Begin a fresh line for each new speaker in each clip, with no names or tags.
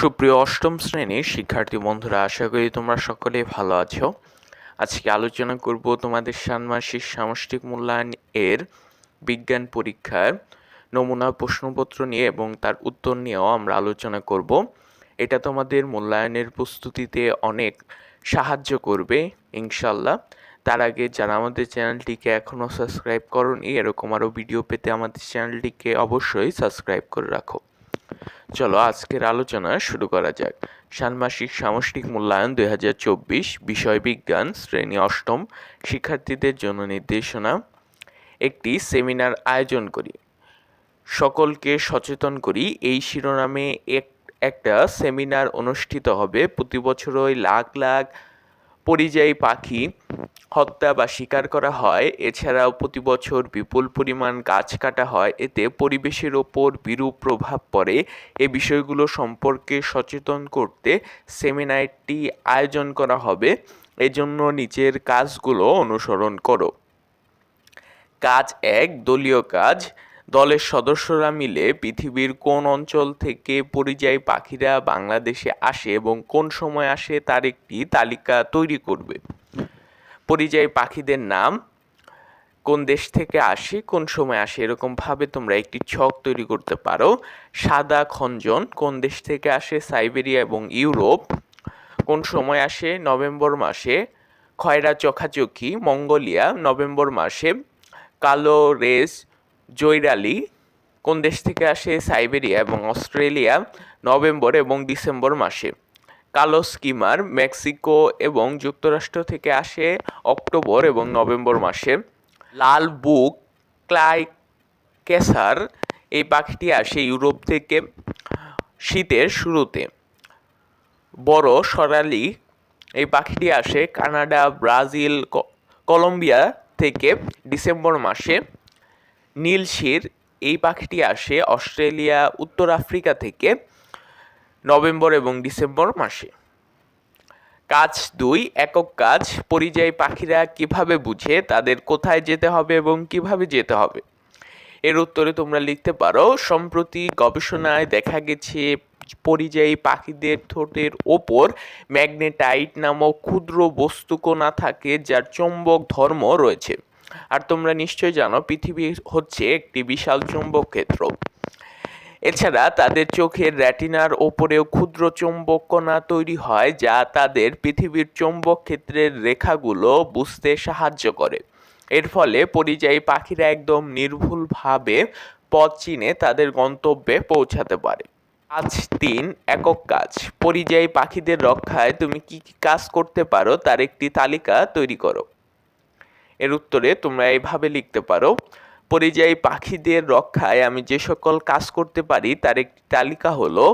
সুপ্রিয় অষ্টম শ্রেণির শিক্ষার্থী বন্ধুরা, আশা করি তোমরা সকলেই ভালো আছো। আজকে আলোচনা করব তোমাদের ষান্মাসিক সামষ্টিক মূল্যায়ন এর বিজ্ঞান পরীক্ষার নমুনা প্রশ্নপত্র নিয়ে এবং তার উত্তর নিয়েও আমরা আলোচনা করব। এটা তোমাদের মূল্যায়নের প্রস্তুতিতে অনেক সাহায্য করবে ইনশাল্লাহ তার আগে যারা আমাদের চ্যানেলটিকে এখনও সাবস্ক্রাইব করনি, এরকম আরও ভিডিও পেতে আমাদের চ্যানেলটিকে অবশ্যই সাবস্ক্রাইব করে রাখো। চলো আজকের আলোচনা শুরু করা যাক। ষান্মাসিক সামষ্টিক মূল্যায়ন দুই হাজার চব্বিশ, বিষয় বিজ্ঞান, শ্রেণি অষ্টম, শিক্ষার্থীদের জন্য নির্দেশনা। একটি সেমিনার আয়োজন করি। সকলকে সচেতন করি, এই শিরোনামে এক, একটা সেমিনার অনুষ্ঠিত হবে। প্রতি বছরই লাখ লাখ পরিযায়ী পাখি হত্যা বা শিকার করা হয়। এছাড়াও প্রতি বছর বিপুল পরিমাণ গাছ কাটা হয়। এতে পরিবেশের ওপর বিরূপ প্রভাব পড়ে। এ বিষয়গুলো সম্পর্কে সচেতন করতে সেমিনারটি আয়োজন করা হবে। এজন্য নিচের কাজগুলো অনুসরণ করো। কাজ এক, দলীয় কাজ। দলের সদস্যরা মিলে পৃথিবীর কোন অঞ্চল থেকে পরিযায়ী পাখিরা বাংলাদেশে আসে এবং কোন সময় আসে তার একটি তালিকা তৈরি করবে। পরিযায়ী পাখিদের নাম, কোন দেশ থেকে আসে, কোন সময় আসে, এরকমভাবে তোমরা একটি ছক তৈরি করতে পারো। সাদা খঞ্জন, কোন দেশ থেকে আসে, সাইবেরিয়া এবং ইউরোপ। কোন সময় আসে, নভেম্বর মাসে। খয়রা চোখাচোখি, মঙ্গোলিয়া, নভেম্বর মাসে। কালো রেস জৈরালি কোন দেশ থেকে আসে? সাইবেরিয়া এবং অস্ট্রেলিয়া, নভেম্বর এবং ডিসেম্বর মাসে। কালো স্কিমার মেক্সিকো এবং যুক্তরাষ্ট্র থেকে আসে অক্টোবর এবং নভেম্বর মাসে। লাল বুক, ক্লাই কেসার, এই পাখিটি আসে ইউরোপ থেকে শীতের শুরুতে। বড় সরালি, এই পাখিটি আসে কানাডা, ব্রাজিল কলম্বিয়া থেকে ডিসেম্বর মাসে। নীলশির এই পাখিটি আসে অস্ট্রেলিয়া, উত্তর আফ্রিকা থেকে নভেম্বর এবং ডিসেম্বর মাসে। কাজ দুই, একক কাজ, পরিযায়ী পাখিরা কীভাবে বুঝে, তাদের কোথায় যেতে হবে এবং কীভাবে যেতে হবে? এর উত্তরে তোমরা লিখতে পারো, সম্প্রতি গবেষণায় দেখা গেছে পরিযায়ী পাখিদের ঠোঁটের ওপর ম্যাগনেটাইট নামক ক্ষুদ্র বস্তুকণা থাকে যার চৌম্বক ধর্ম রয়েছে। আর তোমরা নিশ্চয়ই জানো, পৃথিবী হচ্ছে একটি বিশাল চৌম্বক ক্ষেত্র এছাড়া তাদের চোখের র্যাটিনার ওপরেও ক্ষুদ্র চৌম্বক কণা তৈরি হয়, যা তাদের পৃথিবীর চৌম্বক ক্ষেত্রের রেখাগুলো বুঝতে সাহায্য করে। এর ফলে পরিযায়ী পাখিরা একদম নির্ভুলভাবে পথ চিনে তাদের গন্তব্যে পৌঁছাতে পারে। আজ তিন একক কাজ। পরিযায়ী পাখিদের রক্ষায় তুমি কি কি কাজ করতে পারো, তার একটি তালিকা তৈরি করো। এর উত্তরে তোমরা এইভাবে লিখতে পারো, পরিযায়ী পাখিদের রক্ষায় আমি যে সকল কাজ করতে পারি, তার একটি তালিকা হলো,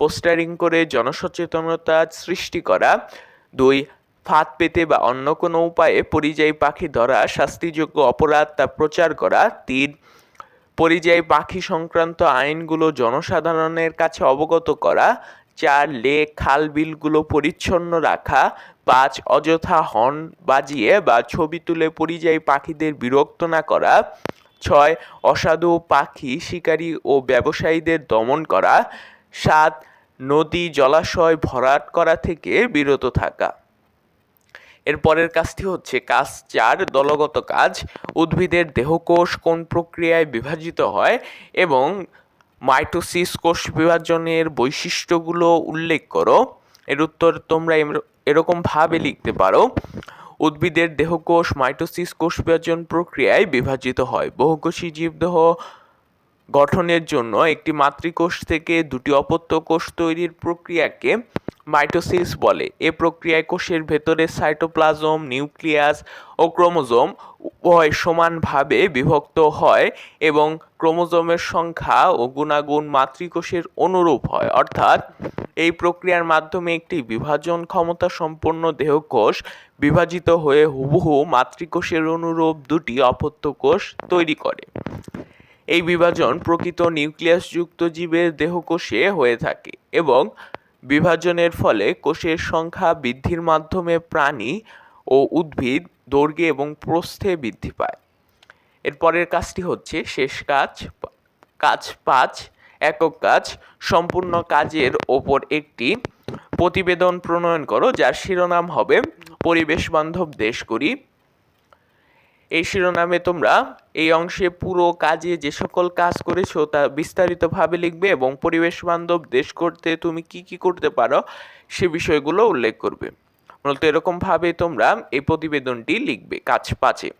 পোস্টারিং করে জনসচেতনতা সৃষ্টি করা, দুই, ফাঁদ পেতে বা অন্য কোনো উপায়ে পরিযায়ী পাখি ধরা, শাস্তিযোগ্য অপরাধ তা প্রচার করা, তিন, পরিযায়ী পাখি সংক্রান্ত আইনগুলো জনসাধারণের কাছে অবগত করা, চার লেক খাল বিলগুলো পরিচ্ছন্ন রাখা পাঁচ অযথা হর্ন বাজিয়ে বা ছবি তুলে পরিযায়ী পাখিদের বিরক্ত না করা, ছয় অসাধু পাখি শিকারী ও ব্যবসায়ীদের দমন করা, সাত নদী জলাশয় ভরাট করা থেকে বিরত থাকা। এর পরের কাজটি হচ্ছে কাজ চার, দলগত কাজ, উদ্ভিদের দেহকোষ কোন প্রক্রিয়ায় বিভাজিত হয় এবং মাইটোসিস কোষ বিভাজনের বৈশিষ্ট্যগুলো উল্লেখ করো। এর উত্তর তোমরা এরকমভাবে লিখতে পারো, উদ্ভিদের দেহকোষ, মাইটোসিস, কোষ বিভাজন প্রক্রিয়ায় বিভাজিত হয়। বহুকোষী জীবদেহ গঠনের জন্য একটি মাতৃকোষ থেকে দুটি অপত্য কোষ তৈরির প্রক্রিয়াকে মাইটোসিস বলে। এ প্রক্রিয়ায় কোষের ভেতরে সাইটোপ্লাজম, নিউক্লিয়াস ও ক্রোমোজোম উভয় সমানভাবে বিভক্ত হয় এবং ক্রোমোজোমের সংখ্যা ও গুণাগুণ মাতৃকোষের অনুরূপ হয়। অর্থাৎ এই প্রক্রিয়ার মাধ্যমে একটি বিভাজন ক্ষমতা সম্পন্ন দেহকোষ বিভাজিত হয়ে হুবহু মাতৃকোষের অনুরূপ দুটি অপত্য কোষ তৈরি করে। এই বিভাজন প্রকৃত নিউক্লিয়াসযুক্ত জীবের দেহকোষে হয়ে থাকে এবং বিভাজনের ফলে কোষের সংখ্যা বৃদ্ধির মাধ্যমে প্রাণী ও উদ্ভিদ দৈর্ঘ্যে এবং প্রস্থে বৃদ্ধি পায়। এর পরের কাজটি হচ্ছে শেষ কাজ কাজ পাঁচ, একক কাজ। সম্পূর্ণ কাজের ওপর একটি প্রতিবেদন প্রণয়ন করো, যার শিরোনাম হবে পরিবেশ বান্ধব দেশ করি এই শিরোনামে তোমরা এই অংশে পুরো কাজে যে সকল কাজ করেছ তা বিস্তারিতভাবে লিখবে এবং পরিবেশ বান্ধব, দেশ করতে তুমি কি কি করতে পারো সে বিষয়গুলো উল্লেখ করবে। মূলত এরকমভাবে তোমরা এই প্রতিবেদনটি লিখবে কাজ পাঁচে।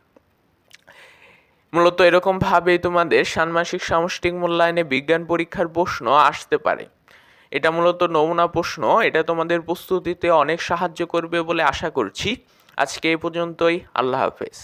মূলত এরকমভাবে তোমাদের ষান্মাসিক সামষ্টিক মূল্যায়নে বিজ্ঞান পরীক্ষার প্রশ্ন আসতে পারে। এটা মূলত নমুনা প্রশ্ন, এটা তোমাদের প্রস্তুতিতে অনেক সাহায্য করবে বলে আশা করছি। আজকে এই পর্যন্তই, আল্লাহ হাফেজ।